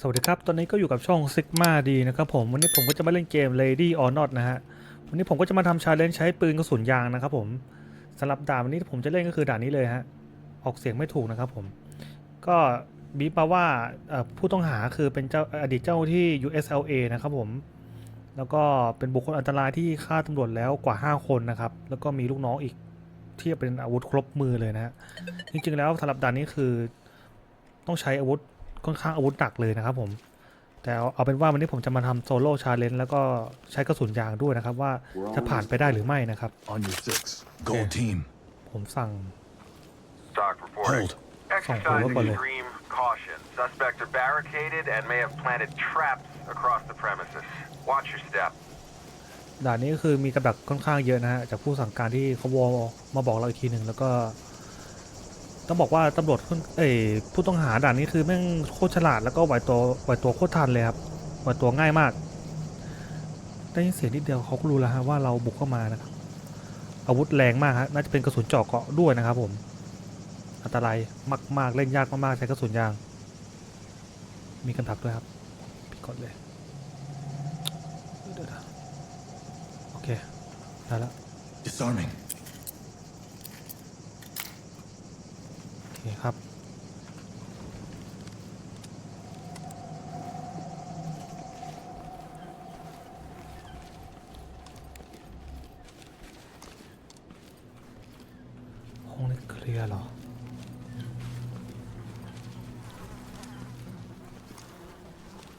สวัสดีครับ ตอนนี้ก็อยู่กับช่อง Sigma ดีนะครับผม วันนี้ผมก็จะมาเล่นเกม Lady or Not นะฮะ วันนี้ผมก็จะมาทำชาเลนจ์ใช้ปืนกระสุนยางนะครับผมสำหรับด่านวันนี้ผมจะเล่นก็คือด่านนี้เลยฮะ ออกเสียงไม่ถูกนะครับผม ก็บีบมาว่าผู้ต้องหาคือเป็นเจ้าอดีตเจ้าที่ USLA นะครับผม แล้วก็เป็นบุคคลอันตรายที่ฆ่าตำรวจแล้วกว่า 5 คนนะครับ แล้วก็มีลูกน้องอีกที่เป็นอาวุธครบมือเลยนะฮะ จริงๆแล้วสำหรับด่านนี้คือต้องใช้อาวุธ ค่อนข้างอาวุธหนักเลยนะครับผม แต่เอาเอาเป็นว่าวันนี้ผมจะมาทำโซโล่ชาเลนจ์แล้วก็ใช้กระสุนยางด้วยนะครับ ว่าจะผ่านไปได้หรือไม่นะครับ On your six. Gold team. ผมสั่ง Stock reporting. Hold. Exercise Hold. Hold. extreme caution. Suspects are barricaded and may have planted traps across the premises. Watch your step. ด่านนี้ก็คือมีกับดักค่อนข้างเยอะนะฮะจากผู้สั่งการที่เขาวอลมาบอกเราอีกทีหนึ่งแล้วก็ ต้องบอกว่าตำรวจคนเอ้ยผู้ต้องหาด่านนี้คือแม่งโคตรฉลาดแล้วก็ไหวตัวไหวตัวโคตรทันเลยครับไหวตัวง่ายมากได้ยินเสียงนิดเดียวเขาก็รู้แล้วฮะว่าเราบุกเข้ามานะครับ อาวุธแรงมากฮะน่าจะเป็นกระสุนเจาะเกราะด้วยนะครับผม อันตรายมากๆเล่นยากมากๆใช้กระสุนยาง มีกันดักด้วยครับพิดกดเลยเดี๋ยโอเคได้แล้ว Disarming. โอเครับ ห้องนี้เคลียร์เหรอ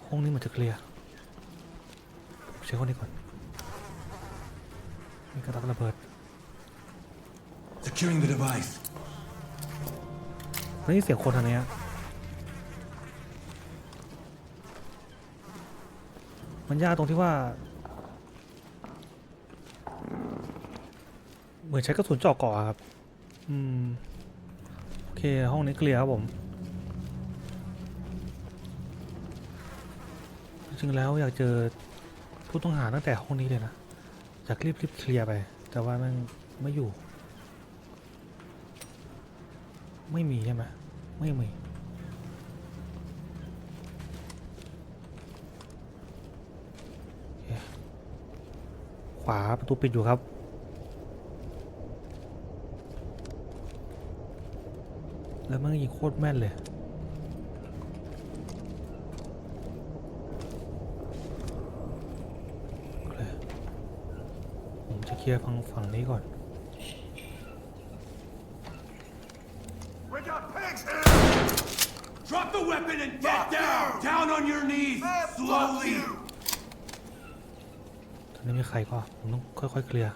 ห้องนี้มันจะเคลียร์ผมเช็คห้องนี้ก่อนมีกระดักระเบิด Securing the device. ได้ยินเสียงคนทางนี้มันยากตรงที่ว่า เหมือนใช้กระสุนเจาะกาะครับ อืม โอเค ห้องนี้เคลียร์ครับผม จริงๆแล้วอยากเจอผู้ต้องหาตั้งแต่ห้องนี้เลยนะ อยากรีบรีบเคลียร์ไป แต่ว่ามันไม่อยู่ ไม่มีใช่ไหม ไม่มีขวาประตูปิดอยู่ครับแล้วมันยิงโคตรแม่นเลยเคผมจะเคลียร์ฝั่งฝั่งนี้ก่อน We got pigs here! Drop the weapon and get down. Down on your knees. Man, fuck Slowly. you! ตอนนี้มีใครก็ผมต้องค่อยๆเคลียร์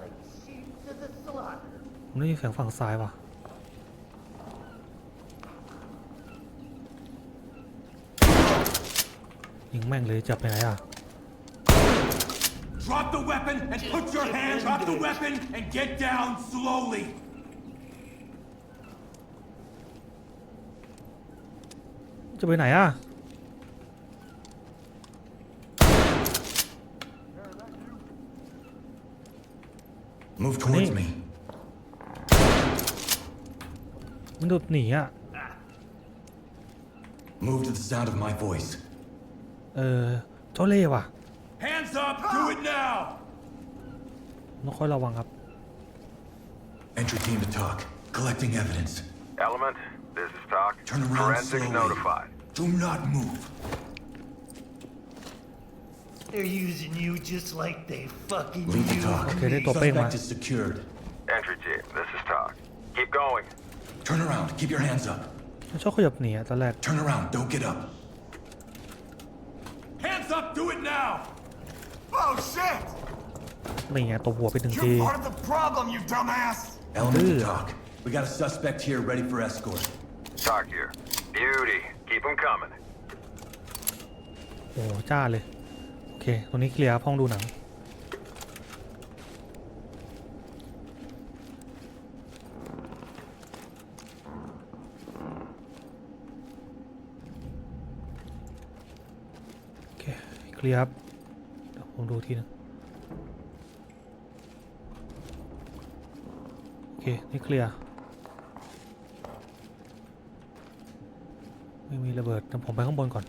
Like sheep to the slaughter. ผมได้ยินเสียงฝั่งซ้ายว่ะยิงแม่งเลยจับไปไหนอะ Drop the weapon and put your hand. Drop the weapon and get down slowly. จะไปไหนอะ Move towards Hey. me. มันโดดหนีอ่ะ Move to the sound of my voice. เออเจ้าเล่ห์ว่ะ Hands up. Do it now. ต้องค่อยระวังครับ Entry team to talk. Collecting evidence. Element, this is Talk. Turn around Forensics slowly. notified. Do not move. They're using you just like they fucking Lead the use talk. Okay, they me. talk. Topeng Suspect mà. is secured. Entry team, this is Talk. Keep going. Turn around. Keep your hands up. มันชอบขยับหนีอะตอนแรก Turn around. Don't get up. Hands up. Do it now. Oh shit! นี่ไงตบหัวไปหนึ่งที You're part of the problem, you dumbass! Element to Ugh. talk. We got a suspect here ready for escort. Talk here. Beauty. Keep them coming. โอ้จ้าเลย โอ เค ตรงนี้เคลียร์ห้องดูหนัง โอเค เคลียร์ครับเดี๋ยวผมดูทีนึงโอเค นี่เคลียร์ไไม่มีระเบิดแต่ผมไปข้างบนก่อน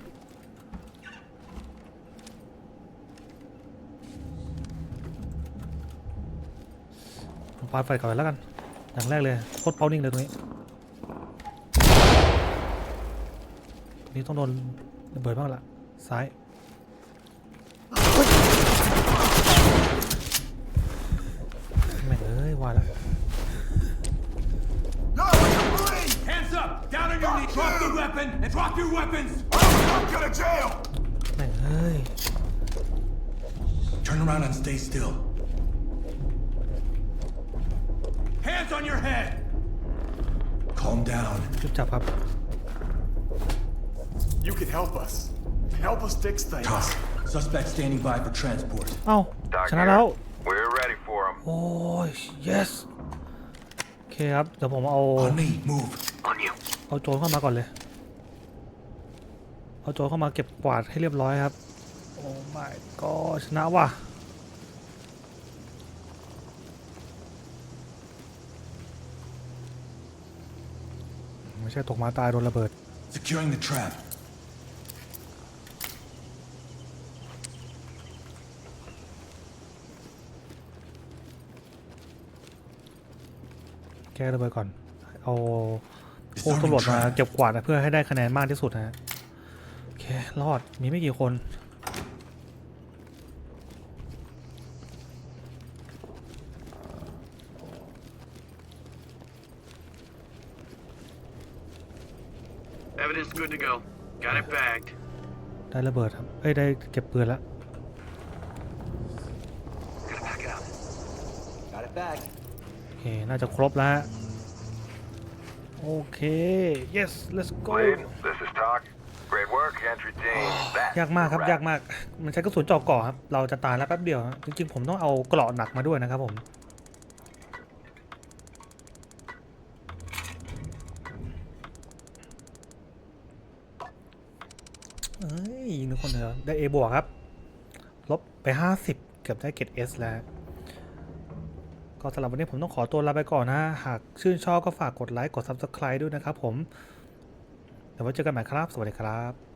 ปาไฟก่อนเลยแล้วกัน อย่างแรกเลยโคตรเป้านิ่งเลยตรงนี้นี่ต้องโดนระเบิดบ้างละซ้ายแม่งเอ้ยว่าแล้ว Hands up! Down on your knees! Drop the weapon and drop your weapons! แม่งเอ้ย Turn around and stay still. Hands on your head! Calm down. จุดจับครับ You can help us. Help us fix things. Talk. Suspect standing by for transport. เอ้า Doc ชนะแล้ว here. We're ready for him. โอ้ย yes โอเคครับ เดี๋ยวผมเอา On me, move. On you. เอาโจรเข้ามาก่อนเลย เอาโจรเข้ามาเก็บกวาดให้เรียบร้อยครับ โอ้ my god ชนะว่ะ ใช่ตกมาตายโดนระเบิด Securing the trap. แก้ระเบิดก่อน เอาพวกตำรวจมาเก็บกวาดนะเพื่อให้ได้คะแนนมากที่สุดนะฮะ โอเค รอด มีไม่กี่คน Evidence good to go. Got it bagged. ได้ระเบิดครับเอ้ยได้เก็บปืนแล้ว Gotta pack it up. Got it back. โอเค น่าจะครบแล้วฮะโอเค yes let's go Lead, this is Talk. Great work, entry team. That's ยากมากครับ a wrap. ยากมาก มันใช้กระสุนเจาะเกาะครับ เราจะตายแล้วแป๊บเดียวฮะจริงๆ ผมต้องเอาเกราะหนักมาด้วยนะครับผม เอ้ยยิงทุก คนเหนือได้ A บวกครับ ลบไป 50 เกือบได้เกรด S แล้ว ก็สำหรับวันนี้ผมต้องขอตัวลาไปก่อนนะ หากชื่นชอบก็ฝากกดไลค์ กด Subscribe ด้วยนะครับผม เดี๋ยวไว้เจอกันใหม่ครับ สวัสดีครับ